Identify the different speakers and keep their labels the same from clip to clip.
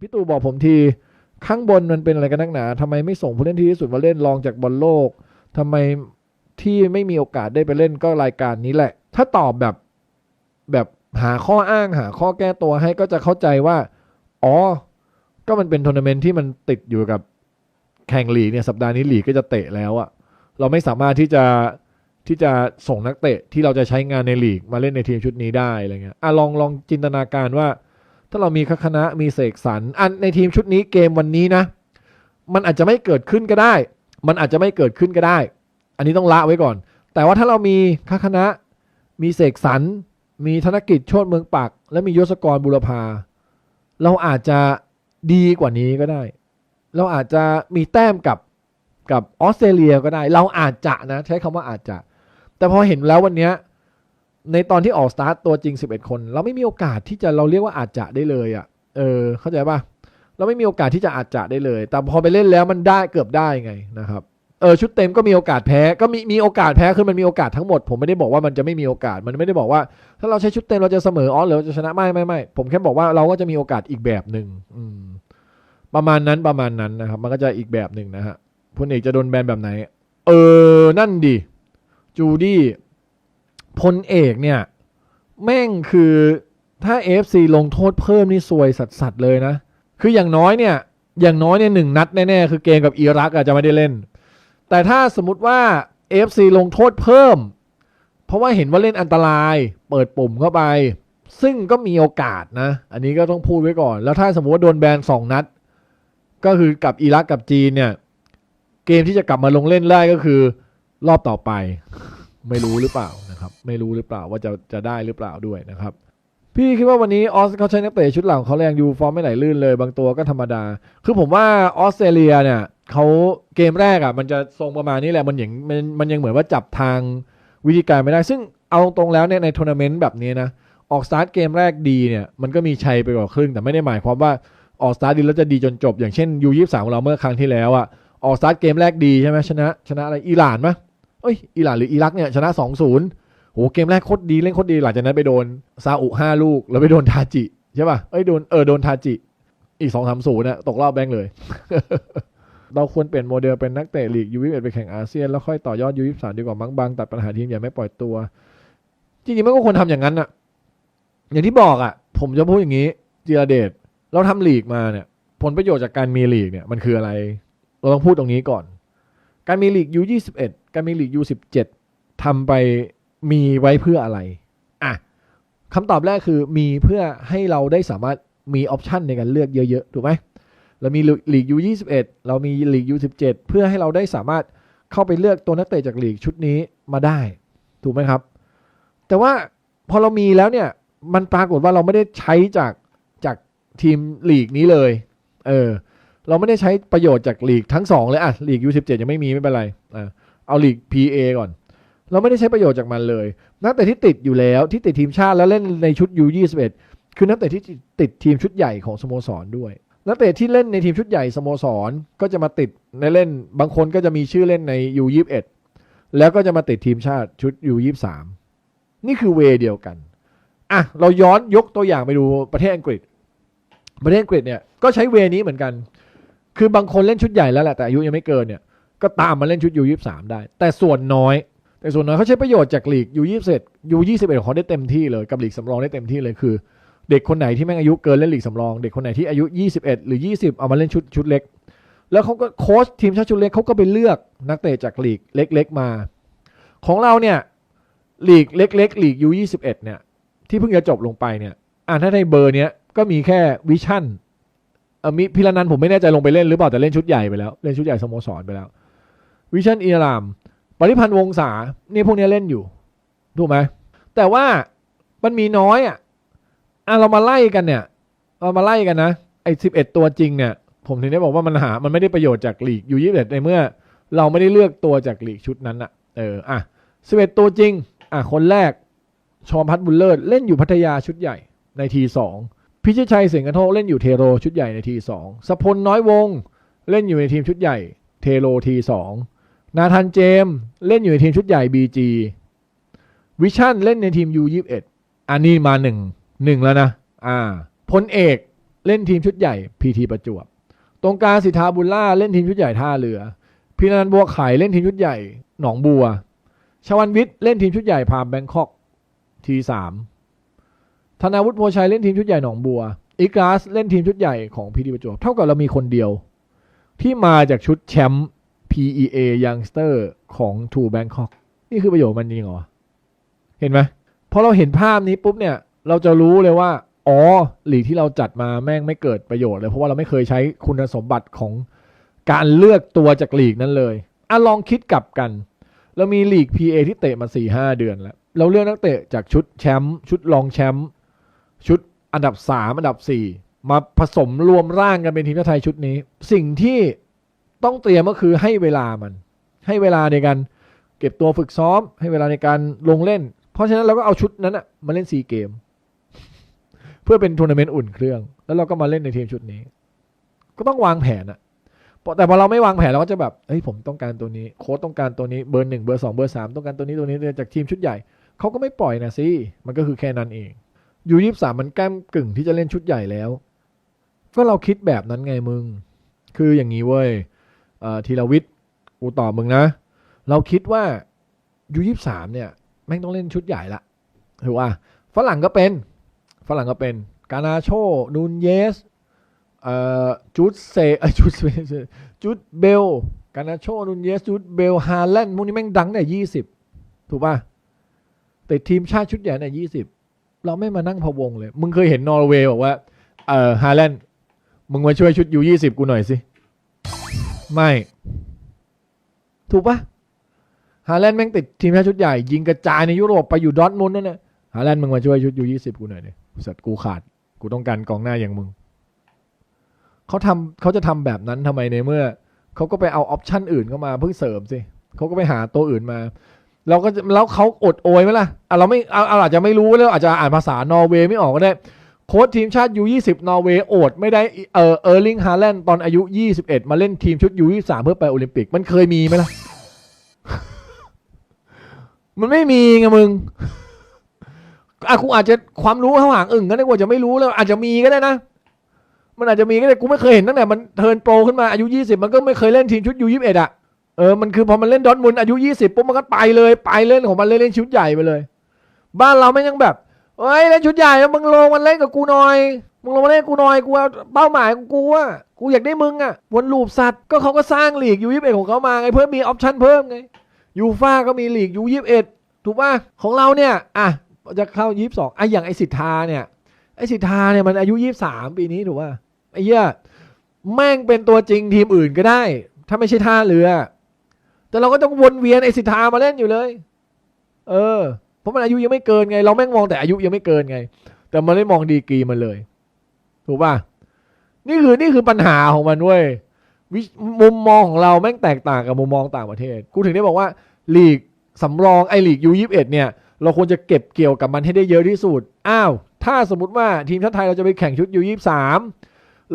Speaker 1: พี่ตู่บอกผมทีข้างบนมันเป็นอะไรกันนักหนาทำไมไม่ส่งผู้เล่นที่ดีที่สุดมาเล่นรองจากบอลโลกทำไมที่ไม่มีโอกาสได้ไปเล่นก็รายการนี้แหละ ถ้าตอบแบบแบบหาข้ออ้างหาข้อแก้ตัวให้ก็จะเข้าใจว่า อ๋อ ก็มันเป็นทัวร์นาเมนต์ที่มันติดอยู่กับแข่งลีกเนี่ยสัปดาห์นี้ลีกก็จะเตะแล้วอะเราไม่สามารถที่จะที่จะส่งนักเตะที่เราจะใช้งานในลีกมาเล่นในทีมชุดนี้ได้อะไรเงี้ยอะลองลองจินตนาการว่า ถ้าเรามีคณะมีเสกสรรอันในทีมชุดนี้เกมวันนี้นะ มันอาจจะไม่เกิดขึ้นก็ได้ มันอาจจะไม่เกิดขึ้นก็ได้ อันนี้ต้องละไว้ก่อน แต่ว่าถ้าเรามีคณะมีเสกสรรมีธนกิจโชติเมืองปัก และมียศกรบุรพา เราอาจจะดีกว่านี้ก็ได้ เราอาจจะมีแต้มกับกับออสเตรเลียก็ได้ เราอาจจะนะ ใช้คำว่าอาจจะ แต่พอเห็นแล้ววันเนี้ย ในตอนที่ออกสตาร์ตตัวจริง 11 คน เราไม่มีโอกาสที่จะเราเรียกว่าอาจจะได้เลยอะ่ะ เออ เข้าใจป่ะ เราไม่มีโอกาสที่จะอาจจะได้เลย แต่พอไปเล่นแล้วมันได้เกือบได้ไงนะครับ เออชุดเต็มก็มีโอกาสแพ้ ก็มีมีโอกาสแพ้คือมันมีโอกาสทั้งหมด ผมไม่ได้บอกว่ามันจะไม่มีโอกาส มันไม่ได้บอกว่า ถ้าเราใช้ชุดเต็มเราจะเสมออ๋อหรือเราจะชนะไม่ไม่ไม่ผมแค่บอกว่าเราก็จะมีโอกาสอีกแบบหนึ่งประมาณนั้นประมาณนั้นนะครับ มันก็จะอีกแบบหนึ่งนะฮะพลเอกจะโดนแบนแบบไหน เออ นั่นดิจูดี้ พลเอกเนี่ย แม่งคือถ้า AFC ลงโทษเพิ่มนี่ซวยสัสๆเลยนะ คืออย่างน้อยเนี่ย อย่างน้อยเนี่ยหนึ่งนัดแน่ๆ คือเกมกับอิรักอาจจะไม่ได้เล่น แต่ถ้าสมมติว่า AFC ลงโทษเพิ่ม เพราะว่าเห็นว่าเล่นอันตราย เปิดปุ่มเข้าไป ซึ่งก็มีโอกาสนะ อันนี้ก็ต้องพูดไว้ก่อน แล้วถ้าสมมติว่าโดนแบนสองนัด ก็คือกับอิรักกับจีนเนี่ย เกมที่จะกลับมาลงเล่นได้ก็คือรอบต่อไป ไม่รู้หรือเปล่านะครับ ไม่รู้หรือเปล่าว่าจะจะได้หรือเปล่าด้วยนะครับ พี่คิดว่าวันนี้ออสเขาใช้นักเตะชุดหลังของเขาแรงยูฟอร์มไม่ไหลลื่นเลย บางตัวก็ธรรมดา คือผมว่าออสเตรเลียเนี่ยเขาเกมแรกอะมันจะทรงประมาณนี้แหละมันอย่างมันมันยังเหมือนว่าจับทางวิธีการไม่ได้ ซึ่งเอาตรงแล้วเนี่ยในทัวร์นาเมนต์แบบนี้นะออกสตาร์ทเกมแรกดีเนี่ยมันก็มีชัยไปกว่าครึ่ง แต่ไม่ได้หมายความว่าออกสตาร์ทดีแล้วจะดีจนจบ อย่างเช่นยูยี่สามของเราเมื่อครั้งที่แล้วอะออกสตาร์ทเกมแรกดีใช่ไหมชนะ ชนะอะไรอิหร่านไหม เอ้ยอิหร่านหรืออิรักเนี่ยชนะสองศูนย์โหเกมแรกโคตรดีเล่นโคตรดีหลังจากนั้นไปโดนซาอุห้าลูกแล้วไปโดนทาจิใช่ป่ะเอ้ยโดนเออโดนทาจิอีกสองสามศูนย์น่ะตกรอบแบงค์เลย เราควรเปลี่ยนโมเดลเป็นนักเตะลีกยูวิเอ็ดไปแข่งอาเซียน แล้วค่อยต่อยอดยูวิสามดีกว่ามั้งบางตัดปัญหาทีมอย่าไม่ปล่อยตัว จริงๆมันก็ควรทำอย่างนั้นน่ะอย่างที่บอกอะผมจะพูดอย่างนี้จีรเดชเราทำลีกมาเนี่ย ผลประโยชน์จากการมีลีกเนี่ยมันคืออะไร เราต้องพูดตรงนี้ก่อน การมีลีกยูยี่สิบเอ็ดการมีลีกยูสิบเจ็ดทำไปมีไว้เพื่ออะไร อะคำตอบแรกคือมีเพื่อให้เราได้สามารถมีออปชันในการเลือกเยอะๆ ถูกไหม เรามีลีกยูยี่สิบเอ็ดเรามีลีกยูสิบเจ็ดเพื่อให้เราได้สามารถเข้าไปเลือกตัวนักเตะจากลีกชุดนี้มาได้ ถูกไหมครับ แต่ว่าพอเรามีแล้วเนี่ย มันปรากฏว่าเราไม่ได้ใช้จากจากทีมลีกนี้เลย เออ เราไม่ได้ใช้ประโยชน์จากลีกทั้งสองเลยอะลีก U17 ยังไม่มีไม่เป็นไร อะ เอาลีก PA ก่อน เราไม่ได้ใช้ประโยชน์จากมันเลย นักเตะที่ติดอยู่แล้วที่ติดทีมชาติแล้วเล่นในชุด U21 คือนักเตะที่ติดทีมชุดใหญ่ของสโมสรด้วย นักเตะที่เล่นในทีมชุดใหญ่สโมสรก็จะมาติดในเล่นบางคนก็จะมีชื่อเล่นใน U21 แล้วก็จะมาติดทีมชาติชุด U23 นี่คือเวเดียวกันอะเราย้อนยกตัวอย่างไปดูประเทศอังกฤษ ประเทศอังกฤษเนี่ยก็ใช้เวนี้เหมือนกัน คือบางคนเล่นชุดใหญ่แล้วแหละแต่อายุยังไม่เกินเนี่ย ก็ตามมาเล่นชุด U23 ได้ แต่ส่วนน้อย แต่ส่วนน้อยเขาใช้ประโยชน์จากลีก U21 U21 ของเขาได้เต็มที่เลยกับลีกสำรองได้เต็มที่เลยคือ เด็กคนไหนที่แม่งอายุเกินเล่นลีกสำรอง เด็กคนไหนที่อายุ 21 หรือ 20 เอามาเล่นชุดชุดเล็ก แล้วเขาก็โค้ชทีมชาติชุดเล็กเขาก็ไปเลือกนักเตะจากลีกเล็ก ๆมา ของเราเนี่ยลีกเล็กๆลีก U21 เอ็ดเนี่ยที่เพิ่งจะจบลงไปเนี่ยอ่าถ้าในเบอร์เนี้ยก็มีแค่วิชั่นเอมีพิรนันผมไม่แน่ใจลงไปเล่นหรือเปล่าแต่เล่นชุดใหญ่ไปแล้ว เล่นชุดใหญ่สโมสรไปแล้ว วิชันอีราม ปริพันธ์วงศานี่พวกนี้เล่นอยู่ ถูกไหม แต่ว่ามันมีน้อยอะอะเรามาไล่กันเนี่ย เรามาไล่กันนะ ไอ้สิบเอ็ดตัวจริงเนี่ย ผมถึงได้บอกว่ามันหา มันไม่ได้ประโยชน์จากลีกอยู่ยี่สิบเอ็ดในเมื่อ เราไม่ได้เลือกตัวจากลีกชุดนั้นอะ เออ อะสิบเอ็ดตัวจริง อะ คนแรก ชอมพัฒบุญเลิศ เล่นอยู่พัทยาชุดใหญ่ในทีสองพิชิตชัยเสียงกระโทกเล่นอยู่เทโรชุดใหญ่ในทีสองสพลน้อยวง เล่นอยู่ในทีมชุดใหญ่ เทโรทีสอง นาธานเจมส์เล่นอยู่ในทีมชุดใหญ่บีจีวิชั่นเล่นในทีมยูยี่เอ็ดอันนี้มาหนึ่งหนึ่งแล้วนะ อ่าพลเอกเล่นทีมชุดใหญ่พีทีประจวบ ตรงกลางสิทธาบุญล่าเล่นทีมชุดใหญ่ท่าเรือพีนันบัวไข่เล่นทีมชุดใหญ่หนองบัว ชวันวิทย์เล่นทีมชุดใหญ่พามแบงคอกทีสามธนาวุฒิโพชัยเล่นทีมชุดใหญ่หนองบัว อีกราสเล่นทีมชุดใหญ่ของพีทีประจวบ เท่ากับเรามีคนเดียว ที่มาจากชุดแชมป์ PEA Youngster ของ True Bangkok นี่คือประโยชน์มันจริงเหรอ เห็นไหมพอเราเห็นภาพนี้ปุ๊บเนี่ย เราจะรู้เลยว่า อ๋อหลีกที่เราจัดมาแม่งไม่เกิดประโยชน์เลย เพราะว่าเราไม่เคยใช้คุณสมบัติของการเลือกตัวจากหลีกนั้นเลยอะลองคิดกลับกัน เรามีหลีก PA ที่เตะมา4ี่ห้าเดือนแล้ว เราเลือกนักเตะจากชุดแชมป์ชุดรองแชมป์ชุดอันดับ 3 อันดับ 4 มาผสมรวมร่างกันเป็นทีมชาติไทยชุดนี้ สิ่งที่ ต้องเตรียมก็คือให้เวลามัน ให้เวลาในการเก็บตัวฝึกซ้อม ให้เวลาในการลงเล่น เพราะฉะนั้นเราก็เอาชุดนั้นอะมาเล่นซีเกม เพื่อเป็นทัวร์นาเมนต์อุ่นเครื่อง แล้วเราก็มาเล่นในทีมชุดนี้ ก็ต้องวางแผนอะแต่พอเราไม่วางแผนเราก็จะแบบเฮ้ยผมต้องการตัวนี้ โค้ชต้องการตัวนี้เบอร์หนึ่งเบอร์สองเบอร์สามต้องการตัวนี้ตัวนี้จากทีมชุดใหญ่เขาก็ไม่ปล่อยนะสิมันก็คือแค่นั้นเองยูยี่สามมันแก้มกึ่งที่จะเล่นชุดใหญ่แล้ว ก็เราคิดแบบนั้นไงมึง คืออย่างนี้เว้ย ธีรวิทย์กูตอบมึงนะ เราคิดว่ายูยี่สามเนี่ยแม่งต้องเล่นชุดใหญ่ละถือว่าฝรั่งก็เป็นฝรั่งก็เป็น กานาโชนูนเยสจูดเซจูดเซจูดเบล กานาโชนูนเยสจูดเบลฮาแลนด์พวกนี้แม่งดังแต่ยี่สิบถูกป่ะแต่ทีมชาติชุดใหญ่เนี่ยยี่สิบเราไม่มานั่งพะวงเลย มึงเคยเห็นนอร์เวย์บอกว่า เออฮาแลนด์มึงมาช่วยชุดยูยี่สิบกูหน่อยสิ ไม่ ถูกปะฮาแลนด์แม่งติดทีมชาติชุดใหญ่ ยิงกระจายในยุโรปไปอยู่ดอทมุนนั่นแหละฮาแลนด์มึงมาช่วยชุดยูยี่สิบกูหน่อยดิสัตว์กูขาด กูต้องการกองหน้าอย่างมึงเขาทำเขาจะทำแบบนั้นทำไมในเมื่อเขาก็ไปเอาออปชั่นอื่นเข้ามาเพิ่งเสริมสิเขาก็ไปหาตัวอื่นมาเราก็แล้วเขาอดโอยไหมล่ะอะเราไม่เอาอาอาจจะไม่รู้แล้วอาจจะอ่านภาษานอร์เวย์ไม่ออกก็ได้ โค้ชทีมชาติยูยี่สิบนอร์เวย์โอดไม่ได้เออเออร์ลิงฮาแลนด์ตอนอายุยี่สิบเอ็ดมาเล่นทีมชุดยูยี่สามเพื่อไปโอลิมปิก มันเคยมีไหมล่ะ มันไม่มีไงมึงอะกูอาจจะความรู้ข้างหลังอึ่งก็ได้กูอาจจะไม่รู้แล้ว อาจจะมีก็ได้นะ มันอาจจะมีก็ได้กูไม่เคยเห็นตั้งแต่มันเทิร์นโปรขึ้นมาอายุยี่สิบมันก็ไม่เคยเล่นทีมชุดยูยี่สิบเอ็ดอะเออมันคือพอมันเล่นดอร์ทมุนด์อายุยี่สิบปุ๊บมันก็ไปเลย ไปเล่นของมันเลยเล่นชุดใหญ่ไปเลย บ้านเราไม่ยังแบบ เฮ้ยเล่นชุดใหญ่แล้วมึงลงมันเล่นกับกูหน่อย มึงลงมาเล่นกูหน่อยกูเอาเป้าหมายของกูอะกูอยากได้มึงอะวนลูปสัตว์ก็เขาก็สร้างหลีกยูยี่สิบเอ็ดของเขามาไงเพิ่มมีออปชั่นเพิ่มไงยูฟ่าก็มีหลีกยูยี่สิบเอ็ดถูกป่ะของเราเนี่ยอะจะเข้ายี่สิบสองไอ้อย่างไอ้สิทธาเนี่ยไอ้สิทธาเนี่ยมันอายุยี่สิบสามปีนี้ถูกป่ะไอ้เหี้ยแม่งเป็นตัวจริงทีมอื่นก็ได้ ถ้าไม่ใช่ท่าเรือ แต่เราก็ต้องวนเวียนไอ้สิทธามาเล่นอยู่เลย เออ ราะมันอายุยังไม่เกินไง เราแม่งมองแต่อายุยังไม่เกินไง แต่มันไม่มองดีกรีมันเลย ถูกป่ะนี่คือนี่คือปัญหาของมันเว้ยวิมุมมองของเราแม่งแตกต่างกับมุมมองต่างประเทศกูถึงได้บอกว่าลีกสำรองไอลีกยูยี่สิบเอ็ดเนี่ย เราควรจะเก็บเกี่ยวกับมันให้ได้เยอะที่สุดอ้าวถ้าสมมติว่าทีมชาติไทยเราจะไปแข่งชุดยูยี่สาม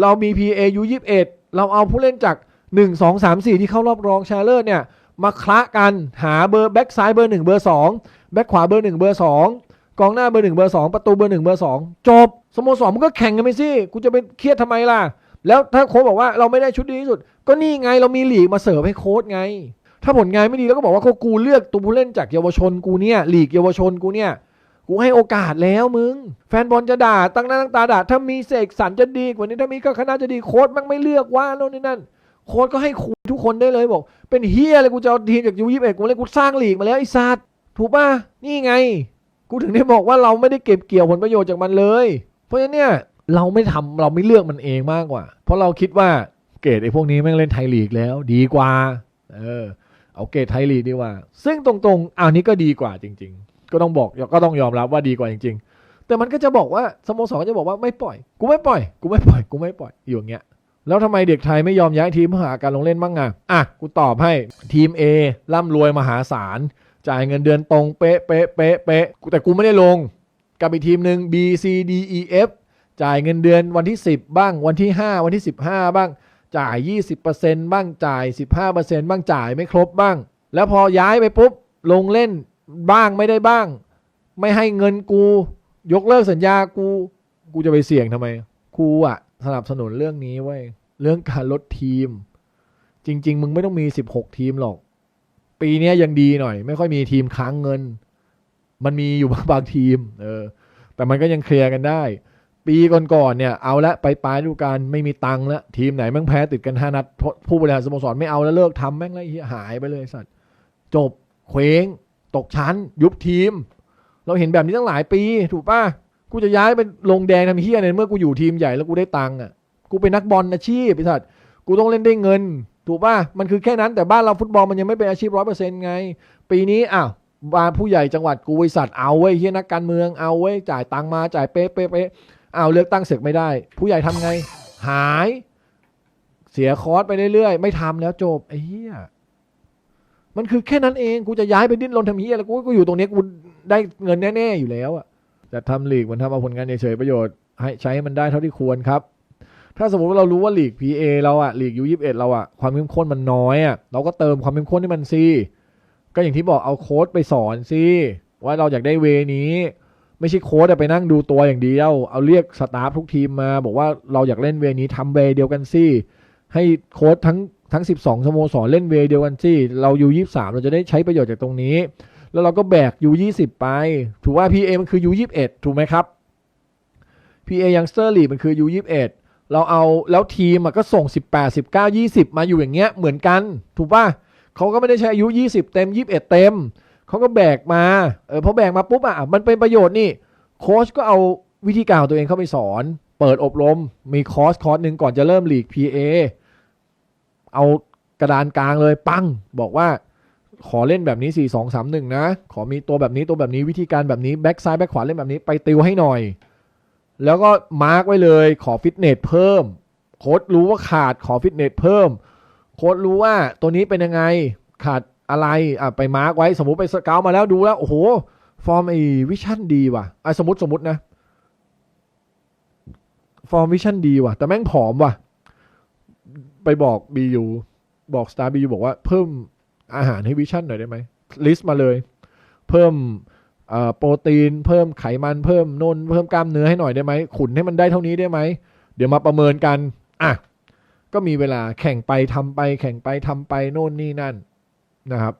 Speaker 1: เรามี PA ยูยี่สิบเอ็ดเราเอาผู้เล่นจากหนึ่งสองสามสี่ที่เข้ารอบรองชนะเลิศเนี่ย มาคละกันหาเบอร์แบ็กซ้ายเบอร์หนึ่งเบอร์สองแบ็คขวาเบอร์หนึ่งเบอร์สองกองหน้าเบอร์หนึ่งเบอร์สองประตูเบอร์หนึ่งเบอร์สองจบสโมสรมันก็แข่งกันไปสิกูจะไปเครียดทำไมล่ะ แล้วถ้าโค้ชบอกว่าเราไม่ได้ชุดดีที่สุด ก็นี่ไงเรามีหลีกมาเสิร์ฟให้โค้ชไง ถ้าผลงานไม่ดีแล้วก็บอกว่าเขากูเลือกตัวผู้เล่นจากเยาวชนกูเนี่ยหลีกเยาวชนกูเนี่ยกูให้โอกาสแล้วมึง แฟนบอลจะด่าตั้งหน้าตั้งตาด่าถ้ามีเสกสรรจะดีกว่านี้ถ้ามีก็คณะจะดีโค้ชมันไม่เลือกว่าโน่นนี่นั่น โค้ชก็ให้คูทุกคนได้เลยบอก เป็นเฮียเลยกูจะเอาทีมจากยูยี่สิบเอ็ดกูเล่นกูสร้างลีกมาแล้วไอ้สัตว์ถูกป่ะนี่ไง กูถึงได้บอกว่าเราไม่ได้เก็บเกี่ยวผลประโยชน์จากมันเลย เพราะฉะนั้นเนี่ยเราไม่ทำเราไม่เลือกมันเองมากกว่า เพราะเราคิดว่าเกรดไอ้พวกนี้แม่งเล่นไทยลีกแล้ว ดีกว่า เออ เอาเกรดไทยลีกดีกว่า ซึ่งตรงๆอันนี้ก็ดีกว่าจริง ๆ ก็ต้องบอกก็ต้องยอมรับว่าดีกว่าจริง ๆ แต่มันก็จะบอกว่าสโมสรก็จะบอกว่าไม่ปล่อย กูไม่ปล่อย กูไม่ปล่อย กูไม่ปล่อยอยู่อย่างเงี้ย แล้วทำไมเด็กไทยไม่ยอมย้ายทีมเพื่อหาการลงเล่นบ้างอะอะกูตอบให้ทีม A ร่ำรวยมหาศาลจ่ายเงินเดือนตรงเป๊ะเป๊ะเป๊ะเป๊ะแต่กูไม่ได้ลง กับอีกทีมหนึ่ง B C D E F จ่ายเงินเดือนวันที่ 10 บ้าง วันที่ 5 วันที่ 15 บ้าง จ่าย 20%บ้างจ่าย 15%บ้างจ่ายไม่ครบบ้าง แล้วพอย้ายไปปุ๊บ ลงเล่นบ้างไม่ได้บ้าง ไม่ให้เงินกู ยกเลิกสัญญากู กูจะไปเสี่ยงทำไมกูอะ สนับสนุนเรื่องนี้เว้เรื่องการลดทีม จริง ๆ มึงไม่ต้องมีสิบหกทีมหรอก ปีนี้ยังดีหน่อย ไม่ค่อยมีทีมค้างเงิน มันมีอยู่บางบางทีม เออ แต่มันก็ยังเคลียร์กันได้ ปีก่อนๆเนี่ย เอาละไปปลายฤดูกาลไม่มีตังค์ล้วทีมไหนแม่งแพ้ติดกันห้านัดผู้บริหารสโมสรไม่เอาแล้วเลิกทำแม่งแล้วไอ้เหี้ยหายไปเลยสัตว์จบเคว้ง ตกชั้น ยุบทีม เราเห็นแบบนี้ตั้งหลายปี ถูกป่ะ กูจะย้ายไปลงแดงทำเฮียเนี่ยเมื่อกูอยู่ทีมใหญ่แล้วกูได้ตังค์อะ กูเป็นนักบอลอาชีพไอ้สัตว์กูต้องเล่นได้เงิน ถูกป่ะ มันคือแค่นั้นแต่บ้านเราฟุตบอลมันยังไม่เป็นอาชีพร้อยเปอร์เซ็นต์ไง ปีนี้อ้าวบานผู้ใหญ่จังหวัดกูบริษัทเอาเว้ยเฮียนักการเมืองเอาเว้ยจ่ายตังค์มาจ่ายเป๊ะเป๊ะเป๊ะเอาเลือกตั้งเสร็จไม่ได้ ผู้ใหญ่ทำไง หาย เสียคอร์สไปเรื่อยๆ ไม่ทำแล้วจบไอ้เหี้ยมันคือแค่นั้นเองกูจะย้ายไปดิ้นรนทำเหี้ยแล้วกูก็อยู่ตรงนี้กูได้เงินแน่ๆอยู่แล้วอะ จะทำลีกมันทำเอาผลงานเฉยประโยชน์ให้ใช้ให้มันได้เท่าที่ควรครับ ถ้าสมมติว่าเรารู้ว่าลีก PA เราอะลีก U21 เราอะความเข้มข้นมันน้อยอะเราก็เติมความเข้มข้นให้มันซีก็อย่างที่บอกเอาโค้ดไปสอนซิว่าเราอยากได้เวนี้ ไม่ใช่โค้ดไปนั่งดูตัวอย่างเดียวเอาเรียกสตาฟทุกทีมมา บอกว่าเราอยากเล่นเวนี้ทำเวเดียวกันซิให้โค้ดทั้งทั้ง 12สโมสรเล่นเวเดียวกันซิเรา U23 เราจะได้ใช้ประโยชน์จากตรงนี้ แล้วเราก็แบก U20 ไป ถูกว่า PA มันคือ U21 ถูกไหมครับ PA Youngster League มันคือ U21 เราเอาแล้วทีมก็ส่ง 18 19 20 มาอยู่อย่างเงี้ยเหมือนกัน ถูกป่ะเขาก็ไม่ได้ใช้อายุ 20 เต็ม 21 เต็ม เขาก็แบกมาเออพอแบกมาปุ๊บอะมันเป็นประโยชน์นี่โค้ชก็เอาวิธีการของตัวเองเข้าไปสอน เปิดอบรมมีคอร์สคอร์สหนึ่งก่อนจะเริ่มลีก PA เอากระดานกลางเลยปัง บอกว่า ขอเล่นแบบนี้ 4 2 3 1 นะ ขอมีตัวแบบนี้ตัวแบบนี้วิธีการแบบนี้แบ็กซ้ายแบ็กขวาเล่นแบบนี้ไปติวให้หน่อย แล้วก็มาร์กไว้เลยขอฟิตเนสเพิ่ม โค้ดรู้ว่าขาดขอฟิตเนสเพิ่ม โค้ดรู้ว่าตัวนี้เป็นยังไงขาดอะไรอะไปมาร์กไว้สมมติไปสเกลมาแล้วดูแล้ว โอ้โห ฟอร์มไอวิชั่นดีว่ะอะสมมติสมมตินะ ฟอร์มวิชั่นดีว่ะ แต่แม่งผอมว่ะ ไปบอกบียูบอกสตาร์บียูบอกว่าเพิ่ม อาหารให้วิชั่นหน่อยได้ไหมลิสต์มาเลย เพิ่มโปรตีน เพิ่มไขมันเพิ่มโน่นเพิ่มกล้ามเนื้อให้หน่อยได้ไหมขุนให้มันได้เท่านี้ได้ไหมเดี๋ยวมาประเมินกันอะก็มีเวลาแข่งไปทำไป แข่งไปทำไปโน่นนี่นั่นนะครับ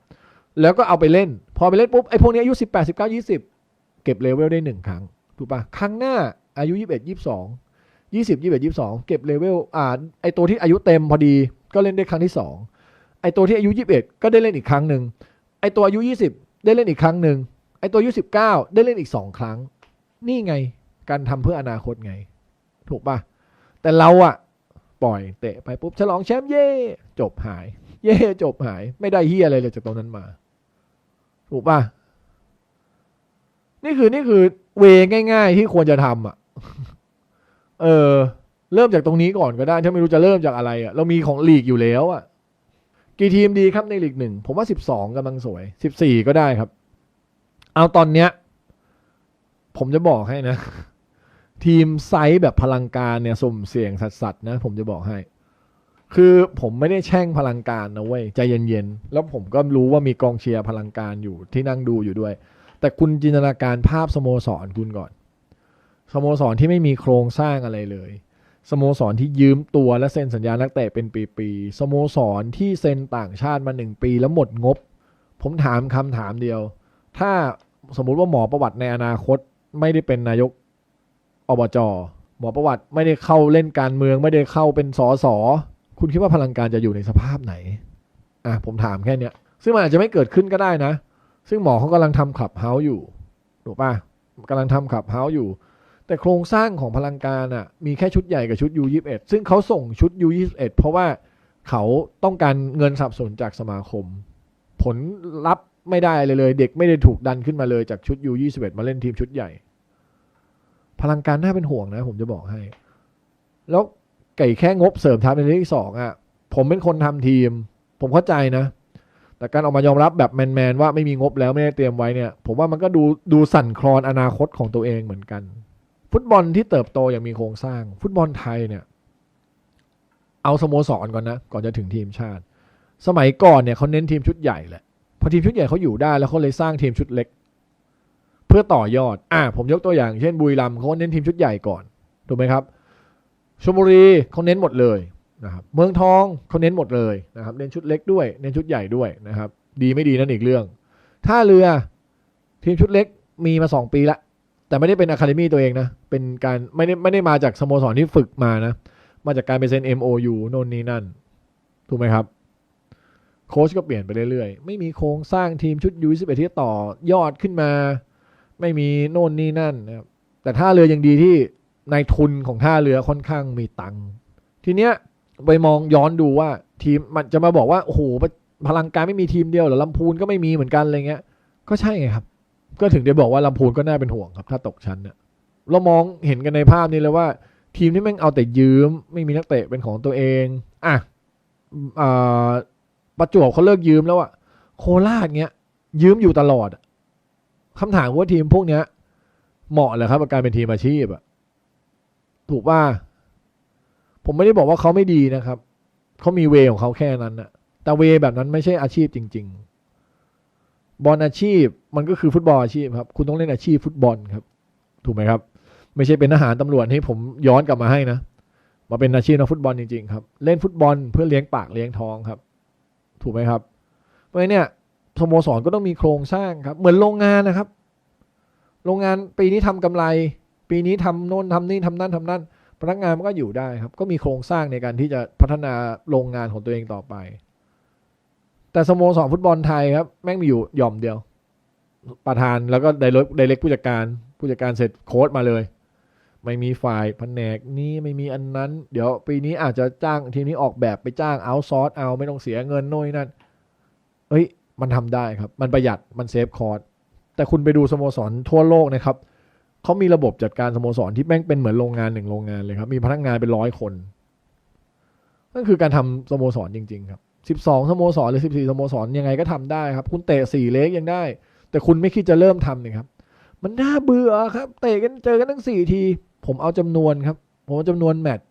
Speaker 1: แล้วก็เอาไปเล่น พอไปเล่นปุ๊บไอ้พวกนี้อายุสิบแปดสิบเก้ายี่สิบเก็บเลเวลได้หนึ่งครั้งถูกปะครั้งหน้าอายุยี่สิบเอ็ดยี่สิบสองยี่สิบยี่สิบเอ็ดยี่สิบสองเก็บเลเวลอ่าไอตัวที่อายุเต็มพอดีก็เล่นได้ครั้งที่สอง ไอตัวที่อายุยี่สิบเอ็ดก็ได้เล่นอีกครั้งหนึ่งไอตัวอายุยี่สิบได้เล่นอีกครั้งหนึ่งไอตัวอายุสิบเก้าได้เล่นอีกสองครั้ง นี่ไงการทำเพื่ออนาคตไง ถูกปะแต่เราอะปล่อยเตะไปปุ๊บฉลองแชมป์เย่จบหาย เย่จบหาย ไม่ได้เฮียอะไรเลยจากตรงนั้นมา ถูกปะนี่คือนี่คือเวง่าย ๆ ที่ควรจะทำอะ เออ เริ่มจากตรงนี้ก่อนก็ได้ ถ้าไม่รู้จะเริ่มจากอะไรอะ เรามีของลีกอยู่แล้วอะ กี่ทีมดีครับในลีกหนึ่งผมว่าสิบสองกำลังสวยสิบสี่ก็ได้ครับ เอาตอนเนี้ย ผมจะบอกให้นะ ทีมไซส์แบบพลังการเนี่ยสุ่มเสี่ยงสัสๆนะ ผมจะบอกให้ คือผมไม่ได้แช่งพลังการนะเว้ยใจเย็นๆ แล้วผมก็รู้ว่ามีกองเชียร์พลังการอยู่ที่นั่งดูอยู่ด้วย แต่คุณจินตนาการภาพสโมสรคุณก่อนสโมสรที่ไม่มีโครงสร้างอะไรเลย สโมสรที่ยืมตัวและเซ็นสัญญานักเตะเป็นปีๆสโมสรที่เซ็นต่างชาติมาหนึ่งปีแล้วหมดงบ ผมถามคำถามเดียว ถ้าสมมุติว่าหมอประวัติในอนาคตไม่ได้เป็นนายกอบจหมอประวัติไม่ได้เข้าเล่นการเมือง ไม่ได้เข้าเป็นสอสอคุณคิดว่าพลังการจะอยู่ในสภาพไหนอะผมถามแค่เนี้ยซึ่งมันอาจจะไม่เกิดขึ้นก็ได้นะ ซึ่งหมอเขากำลังทำขับเฮาส์อยู่ถูกป่ะกำลังทำขับเฮาส์อยู่ แต่โครงสร้างของพลังการอะมีแค่ชุดใหญ่กับชุด U21 ซึ่งเขาส่งชุด U21 เพราะว่าเขาต้องการเงินสนับสนุนจากสมาคม ผลลัพธ์ไม่ได้เลยเลย เด็กไม่ได้ถูกดันขึ้นมาเลยจากชุด U21 มาเล่นทีมชุดใหญ่ พลังการน่าเป็นห่วงนะ ผมจะบอกให้ แล้วไก่แค่งบเสริมทัพในลขที่สองอะผมเป็นคนทำทีม ผมเข้าใจนะ แต่การออกมายอมรับแบบแมนๆว่าไม่มีงบแล้วไม่ได้เตรียมไว้เนี่ย ผมว่ามันก็ดูดูสั่นคลอนอนาคตของตัวเองเหมือนกัน ฟุตบอลที่เติบโตอย่างมีโครงสร้าง ฟุตบอลไทยเนี่ย เอาสโมสรก่อนนะ ก่อนจะถึงทีมชาติ สมัยก่อนเนี่ยเขาเน้นทีมชุดใหญ่แหละพอทีมชุดใหญ่เขาอยู่ได้แล้วเขาเลยสร้างทีมชุดเล็ก เพื่อต่อยอด อ่า ผมยกตัวอย่าง เช่นบุรีรัมย์เขาเน้นทีมชุดใหญ่ก่อนถูกไหมครับชลบุรีเขาเน้นหมดเลยนะครับเมืองทองเขาเน้นหมดเลยนะครับเน้นชุดเล็กด้วยเน้นชุดใหญ่ด้วยนะครับ ดีไม่ดีนั่นอีกเรื่องท่าเรือทีมชุดเล็กมีมาสองปีละ แต่ไม่ได้เป็นอะคาเดมี่ตัวเองนะ เป็นการไม่ได้ไม่ได้มาจากสโมสรที่ฝึกมานะ มาจากการไปเซ็น MOU โน่นนี่นั่น ถูกไหมครับ โค้ชก็เปลี่ยนไปเรื่อยๆ ไม่มีโครงสร้างทีมชุดยูสิบเอ็ดที่ต่อยอดขึ้นมา ไม่มีโน่นนี่นั่นนะครับแต่ท่าเรือยังดีที่นายทุนของท่าเรือค่อนข้างมีตังค์ทีเนี้ยไปมองย้อนดูว่าทีมมันจะมาบอกว่าโอ้โหพลังการไม่มีทีมเดียวหรือลำพูนก็ไม่มีเหมือนกันอะไรเงี้ย ก็ใช่ไงครับ ก็ถึงได้บอกว่าลำพูนก็น่าเป็นห่วงครับ ถ้าตกชั้นเนี่ยเรามองเห็นกันในภาพนี้เลยว่า ทีมที่แม่งเอาแต่ยืม ไม่มีนักเตะเป็นของตัวเองอะอ่าประจวบเขาเลิกยืมแล้วอะโคราชเงี้ย ยืมอยู่ตลอดอะคำถามว่าทีมพวกเนี้ย เหมาะเหรอครับกับการเป็นทีมอาชีพอะถูกป่ะผมไม่ได้บอกว่าเขาไม่ดีนะครับเขามีเวของเขาแค่นั้นนะแต่เวแบบนั้นไม่ใช่อาชีพจริง ๆ บอลอาชีพมันก็คือฟุตบอลอาชีพครับ คุณต้องเล่นอาชีพฟุตบอลครับ ถูกไหมครับ ไม่ใช่เป็นทหารตำรวจให้ผมย้อนกลับมาให้นะ มาเป็นอาชีพนักฟุตบอลจริงๆครับ เล่นฟุตบอลเพื่อเลี้ยงปากเลี้ยงท้องครับ ถูกไหมครับ เพราะเนี่ยสโมสรก็ต้องมีโครงสร้างครับ เหมือนโรงงานนะครับ โรงงานปีนี้ทำกำไร ปีนี้ทำโน่นทำนี่ทำนั่นทำนั่น พนักงานมันก็อยู่ได้ครับ ก็มีโครงสร้างในการที่จะพัฒนาโรงงานของตัวเองต่อไป แต่สโมสรฟุตบอลไทยครับ แม่งมีอยู่หย่อมเดียว ประธานแล้วก็ไดเรกไดเรกผู้จัดการผู้จัดการเสร็จโค้ดมาเลย ไม่มีฝ่ายแผนกนี้ไม่มีอันนั้น เดี๋ยวปีนี้อาจจะจ้างทีมนี้ออกแบบไปจ้างเอาซอร์สเอาไม่ต้องเสียเงินโน่นนนั่นเอ้ย มันทำได้ครับ มันประหยัดมันเซฟคอร์สแต่คุณไปดูสโมสรทั่วโลกนะครับเขามีระบบจัดการสโมสรที่แม่งเป็นเหมือนโรงงานหนึ่งโรงงานเลยครับ มีพนักงานเป็นร้อยคนนั่นคือการทำสโมสรจริง ๆ ครับ สิบสองสโมสรหรือสิบสี่สโมสรยังไงก็ทำได้ครับ คุณเตะสี่เล็กยังได้ แต่คุณไม่คิดจะเริ่มทำเนี่ยครับ มันน่าเบื่อครับ เตะกันเจอกันทั้งสี่ที ผมเอาจำนวนครับ ผมเอาจำนวนแมตช์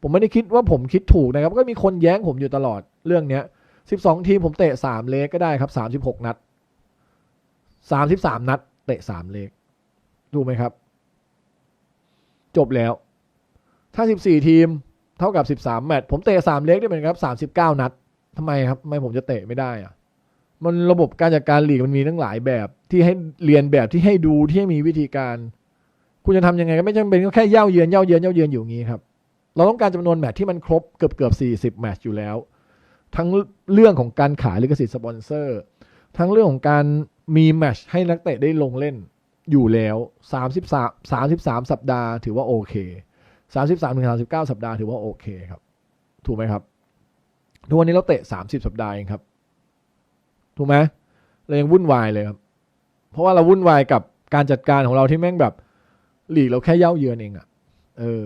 Speaker 1: ผมไม่ได้คิดว่าผมคิดถูกนะครับ ก็มีคนแย้งผมอยู่ตลอดเรื่องเนี้ยสิบสองทีมผมเตะสามเลกก็ได้ครับสามสิบหกนัดสามสิบสามนัด เตะสามเลกถูไหมครับ จบแล้ว ถ้าสิบสี่ทีมเท่ากับสิบสามแมตช์ผมเตะสามเลกได้เหมือนครับสามสิบเก้านัด ทำไมครับทำไมผมจะเตะไม่ได้อะมันระบบการจัดการลีกมันมีทั้งหลายแบบที่ให้เรียนแบบที่ให้ดูที่ให้มีวิธีการ คุณจะทำยังไงก็ไม่จำเป็นก็แค่เย่าเยือนเย่าเยือนเย่าเยือนอยู่งี้ครับ เราต้องการจำนวนแมตช์ที่มันครบเกือบเกือบสี่สิบแมตช์อยู่แล้ว ทั้งเรื่องของการขายลิขสิทธิ์สปอนเซอร์ ทั้งเรื่องของการมีแมตช์ให้นักเตะได้ลงเล่นอยู่แล้วสามสิบสามสามสิบสามสัปดาห์ ถือว่าโอเคสามสิบสามถึงสามสิบเก้าสัปดาห์ถือว่าโอเคครับ ถูกไหมครับ ทุกวันนี้เราเตะสามสิบสัปดาห์เองครับ ถูกไหมเรายังวุ่นวายเลยครับ เพราะว่าเราวุ่นวายกับการจัดการของเราที่แม่งแบบหลีกเราแค่เย่าเยือนเองอะเออ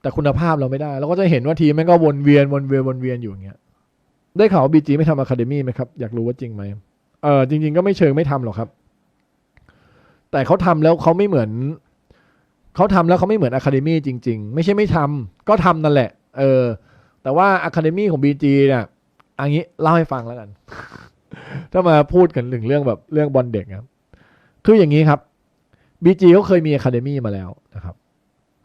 Speaker 1: แต่คุณภาพเราไม่ได้ เราก็จะเห็นว่าทีมแม่งก็วนเวียนวนเวียนวนเวียนอยู่อย่างเงี้ย ได้ข่าวบีจีไม่ทำอะคาเดมี่ไหมครับ อยากรู้ว่าจริงไหมเออจริง ๆ ก็ไม่เชิงไม่ทำหรอกครับ แต่เขาทำแล้วเขาไม่เหมือนเขาทำแล้วเขาไม่เหมือนอะคาเดมี่จริง ๆ ไม่ใช่ไม่ทำก็ทำนั่นแหละ เออ แต่ว่าอะคาเดมี่ของบีจีเนี่ยอันนี้เล่าให้ฟังแล้วกัน ถ้ามาพูดกันถึงเรื่องแบบเรื่องบอลเด็กครับคืออย่างนี้ครับบีจีเขาเคยมีอะคาเดมี่มาแล้วนะครับ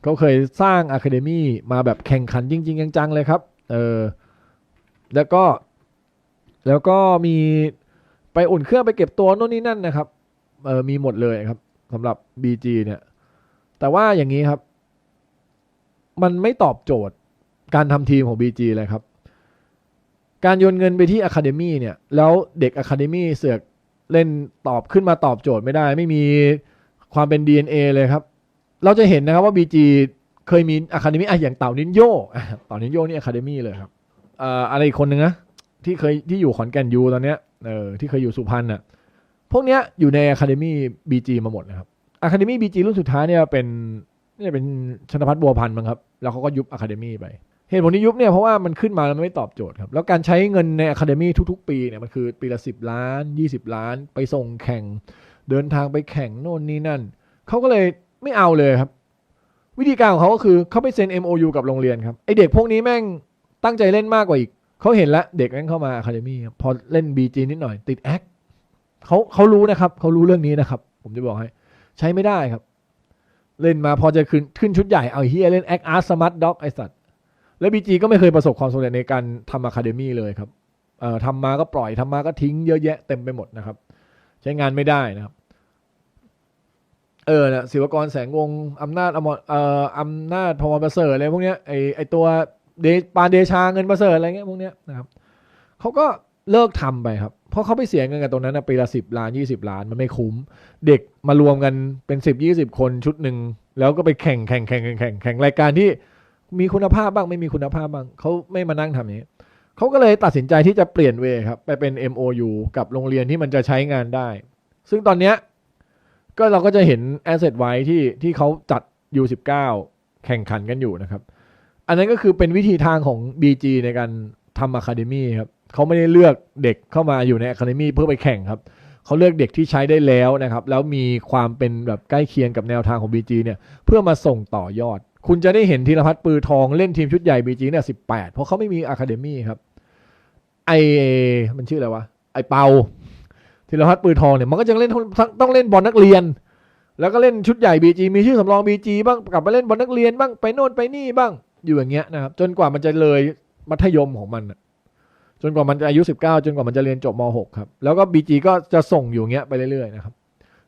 Speaker 1: เขาเคยสร้างอะคาเดมี่มาแบบแข่งขันจริง ๆ จังๆ เลยครับเออแล้วก็แล้วก็มีไปอุ่นเครื่องไปเก็บตัวโน่นนี่นั่นนะครับเออมีหมดเลยครับสำหรับ BG เนี่ย แต่ว่าอย่างนี้ครับ มันไม่ตอบโจทย์ การทำทีมของ BG เลยครับ การโยนเงินไปที่อะคาเดมี่เนี่ย แล้วเด็กอะคาเดมี่เสือกเล่นตอบขึ้นมาตอบโจทย์ไม่ได้ ไม่มีความเป็น DNA เลยครับ เราจะเห็นนะครับว่า BG เคยมีอะคาเดมี่อะอย่างเต่านินโยะเต่านินโยนี่อะคาเดมี่เลยครับอ่ออะไรอีกคนนึงนะที่เคยที่อยู่ขอนแก่นยูตอนเนี้ยเออที่เคยอยู่สุพรรณอะพวกเนี้ยอยู่ในอะคาเดมี่ BG มาหมดนะครับอะคาเดมี่ BG รุ่นสุดท้ายเนี่ยเป็นเนี่ยเป็นชนพัฒน์บัวพันธ์มั้งครับ แล้วเขาก็ยุบอะคาเดมี่ไป เหตุผลที่ยุบเนี่ยเพราะว่ามันขึ้นมาแล้วมันไม่ตอบโจทย์ครับ แล้วการใช้เงินในอะคาเดมี่ทุก ๆ ปีเนี่ยมันคือปีละสิบล้าน 20 ล้าน ไปส่งแข่ง เดินทางไปแข่งโน่นนี่นั่น เขาก็เลยไม่เอาเลยครับ วิธีการของเขาก็คือเขาไปเซ็น MOU กับโรงเรียนครับไอเด็กพวกนี้แม่งตั้งใจเล่นมากกว่าอีก เขาเห็นแล้วเด็กแม่งเข้ามาอะคาเดมี่พอเล่น BG นิดหน่อยติดแอคเขาเขารู้นะครับเขารู้เรื่องนี้นะครับ ผมจะบอกให้ ใช้ไม่ได้ครับ เล่นมาพอจะขึ้นขึ้นชุดใหญ่เอาเฮียเล่นแอคอาร์สมาร์ทด็อกไอสัตว์ แล้วบีจีก็ไม่เคยประสบความสำเร็จในการทำอะคาเดมี่เลยครับเอ่อทำมาก็ปล่อยทำมาก็ทิ้งเยอะแยะเต็มไปหมดนะครับ ใช้งานไม่ได้นะครับ เออนะศิวกรแสงวงศ์อำนาจอมรเอ่ออำนาจพมรประเสริฐอะไรพวกเนี้ยไอไอตัวเดปานเดชาเงินประเสริฐอะไรเงี้ยพวกเนี้ยนะครับเขาก็เลิกทำไปครับ เพราะเขาไปเสียเงินกันตรงนั้นนะปีละสิบล้านยี่สิบล้านมันไม่คุ้ม เด็กมารวมกันเป็นสิบยี่สิบคนชุดหนึ่ง แล้วก็ไปแข่งแข่งแข่งแข่งแข่งแข่งรายการที่ มีคุณภาพบ้างไม่มีคุณภาพบ้างเขาไม่มานั่งทำอย่างนี้เขาก็เลยตัดสินใจที่จะเปลี่ยนเวครับไปเป็น MOU กับโรงเรียนที่มันจะใช้งานได้ ซึ่งตอนเนี้ยก็เราก็จะเห็นแอสเซทไว้ที่ที่เขาจัด U19 แข่งขันกันอยู่นะครับ อันนั้นก็คือเป็นวิธีทางของ BG ในการทำอะคาเดมี่ครับเขาไม่ได้เลือกเด็กเข้ามาอยู่ในอะคาเดมี่เพื่อไปแข่งครับเขาเลือกเด็กที่ใช้ได้แล้วนะครับ แล้วมีความเป็นแบบใกล้เคียงกับแนวทางของ BG เนี่ยเพื่อมาส่งต่อยอด คุณจะได้เห็นธีรพัฒน์ปือทองเล่นทีมชุดใหญ่ BG เนี่ยสิบแปดเพราะเขาไม่มีอะคาเดมี่ครับ ไอมันชื่ออะไรวะ ไอเปาธีรพัฒน์ปือทองเนี่ยมันก็จะเล่นต้องเล่นบอลนักเรียน แล้วก็เล่นชุดใหญ่ BG มีชื่อสำรอง BG บ้างกลับมาเล่นบอลนักเรียนบ้างไปโน่นไปนี่บ้างอยู่อย่างเงี้ยนะครับ จนกว่ามันจะเลยมัธยมของมันจนกว่ามันจะอายุ 19 จนกว่ามันจะเรียนจบม .6 ครับ แล้วก็ BG ก็จะส่งอยู่เงี้ยไปเรื่อยๆนะครับ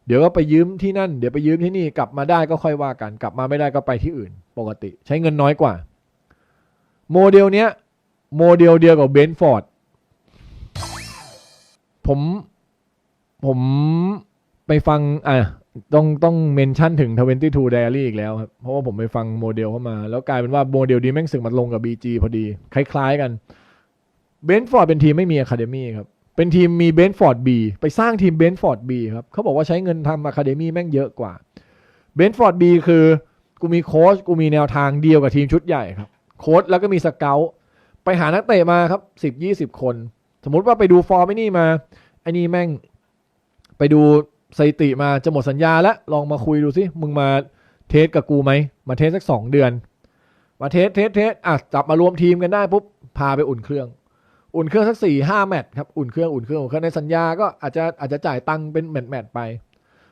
Speaker 1: เดี๋ยวก็ไปยืมที่นั่นเดี๋ยวไปยืมที่นี่กลับมาได้ก็ค่อยว่ากัน กลับมาไม่ได้ก็ไปที่อื่น ปกติ ใช้เงินน้อยกว่า โมเดลเนี้ยโมเดลเดียวกับเบนฟอร์ดผมผมไปฟังอะต้องต้องเมนชั่นถึง 22 Diary อีกแล้วครับ เพราะว่าผมไปฟังโมเดลเข้ามา แล้วกลายเป็นว่าโมเดลดีแม่งสึกมันลงกับ BG พอดี คล้าย ๆ กันเบนฟอร์ดเป็นทีมไม่มีอะคาเดมี่ครับ เป็นทีมมีเบนฟอร์ดบีไปสร้างทีมเบนฟอร์ดบีครับเขาบอกว่าใช้เงินทำอะคาเดมี่แม่งเยอะกว่าเบนฟอร์ดบีคือกูมีโค้ชกูมีแนวทางเดียวกับทีมชุดใหญ่ครับโค้ชแล้วก็มีสเกลไปหานักเตะมาครับสิบยี่สิบคน สมมุติว่าไปดูฟอร์มไอ้นี่มาไอ้นี่แม่งไปดูสถิติมาจะหมดสัญญาแล้วลองมาคุยดูสิมึงมาเทสกับกูไหมมาเทสสักสองเดือน มาเทสเทสเทสอะจับมารวมทีมกันได้ปุ๊บพาไปอุ่นเครื่อง อุ่นเครื่องสักสี่ห้าแมตช์ครับอุ่นเครื่องอุ่นเครื่องอุ่นเครื่องในสัญญาก็อาจจะอาจจะจ่ายตังค์เป็นแมตช์แมตช์ไป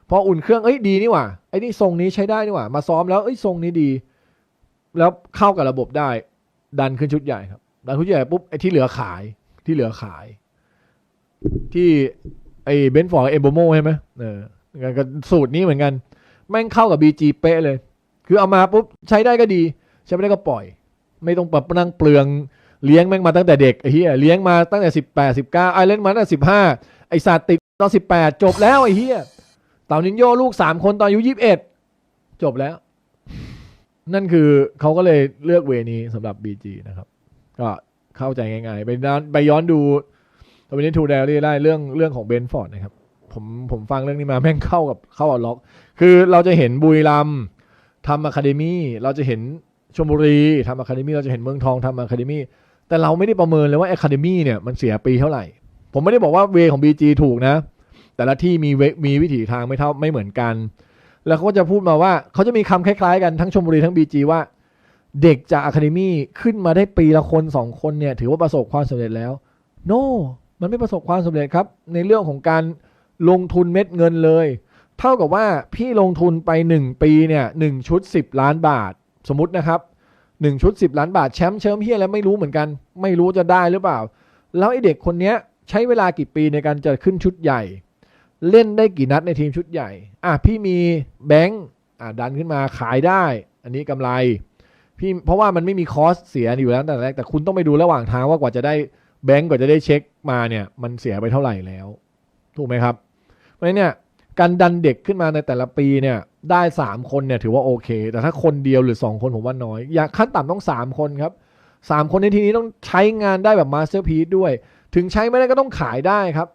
Speaker 1: พออุ่นเครื่องเอ้ยดีนี่หว่าไอ้นี่ทรงนี้ใช้ได้นี่หว่ามาซ้อมแล้วเอ้ยทรงนี้ดี แล้วเข้ากับระบบได้ ดันขึ้นชุดใหญ่ครับ ดันชุดใหญ่ปุ๊บไอ้ที่เหลือขายที่เหลือขาย ที่ไอ้เบนฟอร์เอมโบโมใช่ไหมเออก็สูตรนี้เหมือนกัน แม่งเข้ากับ BG เป๊ะเลย คือเอามาปุ๊บใช้ได้ก็ดี ใช้ไม่ได้ก็ปล่อย ไม่ต้องแบบนั่งเปลือง เลี้ยงแม่งมาตั้งแต่เด็กไอ้เหี้ยเลี้ยงมาตั้งแต่สิบแปดสิบเก้าไอเล่นมาตั้งแต่สิบห้าไอสัตว์ติดตอนสิบแปดจบแล้วไอ้เหี้ยเต่านินโยลูกสามคนตอนอายุยี่สิบเอ็ดจบแล้ว นั่นคือเขาก็เลยเลือกเวนี้สำหรับ BG นะครับ ก็เข้าใจง่ายๆ ไปย้อนไปย้อนดูตอนนี้ทูเดลี่ได้เรื่องเรื่องของเบนฟอร์ดนะครับ ผมผมฟังเรื่องนี้มาแม่งเข้ากับเข้ากับล็อก คือเราจะเห็นบุรีรัมทำอะคาเดมี่เราจะเห็นชลบุรีทำอะคาเดมี่เราจะเห็นเมืองทองทำอะคาเดมี่ แต่เราไม่ได้ประเมินเลยว่าอะคาเดมี่เนี่ยมันเสียปีเท่าไหร่ ผมไม่ได้บอกว่าเวของ BG ถูกนะ แต่ละที่มีเวมีวิถีทางไม่เท่าไม่เหมือนกัน แล้วเขาก็จะพูดมาว่าเขาจะมีคำคล้ายๆกันทั้งชลบุรีทั้ง BG ว่า เด็กจากอะคาเดมี่ขึ้นมาได้ปีละคนสองคนเนี่ยถือว่าประสบความสำเร็จแล้ว โ no มันไม่ประสบความสำเร็จครับ ในเรื่องของการลงทุนเม็ดเงินเลย เท่ากับว่าพี่ลงทุนไป 1 ปีเนี่ยหนึ่งชุด 10 ล้านบาท สมมตินะครับ 1 ชุด 10 ล้านบาทแชมป์เชิมเฮียแล้วไม่รู้เหมือนกัน ไม่รู้จะได้หรือเปล่า แล้วไอเด็กคนเนี้ยใช้เวลากี่ปีในการจะขึ้นชุดใหญ่ เล่นได้กี่นัดในทีมชุดใหญ่ อะพี่มีแบงค์อะดันขึ้นมาขายได้ อันนี้กำไรพี่เพราะว่ามันไม่มีคอสเสียอยู่แล้วแต่แรกแต่คุณต้องไปดูระหว่างทางว่ากว่าจะได้แบงก์กว่าจะได้เช็คมาเนี่ยมันเสียไปเท่าไหร่แล้ว ถูกไหมครับเพราะฉะนั้นเนี่ย การดันเด็กขึ้นมาในแต่ละปีเนี่ยได้ 3 คนเนี่ยถือว่าโอเค แต่ถ้าคนเดียวหรือ 2 คนผมว่าน้อย อยากขั้นต่ำต้อง 3 คนครับ 3 คนในที่นี้ต้องใช้งานได้แบบมาสเตอร์พี e ด้วย ถึงใช้ไม่ได้ก็ต้องขายได้ครับ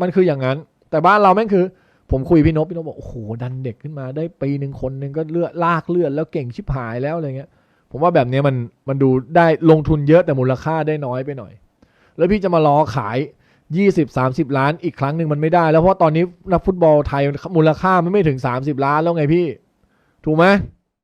Speaker 1: มันคืออย่างนั้น แต่บ้านเราแม่งคือ ผมคุยพี่นพพี่นพบอกโอ้โหดันเด็กขึ้นมาได้ปีหนึ่งคนหนึ่งก็เลือดลากเลือดแล้วเก่งชิบหายแล้วอะไรเงี้ยผมว่าแบบเนี้ยมันมันดูได้ลงทุนเยอะแต่มูลค่าได้น้อยไปหน่อย แล้วพี่จะมารอขาย 20 30 ล้านอีกครั้งหนึ่งมันไม่ได้ แล้วเพราะตอนนี้นักฟุตบอลไทยมูลค่ามันไม่ถึง 30 ล้านแล้วไงพี่ ถูกไหม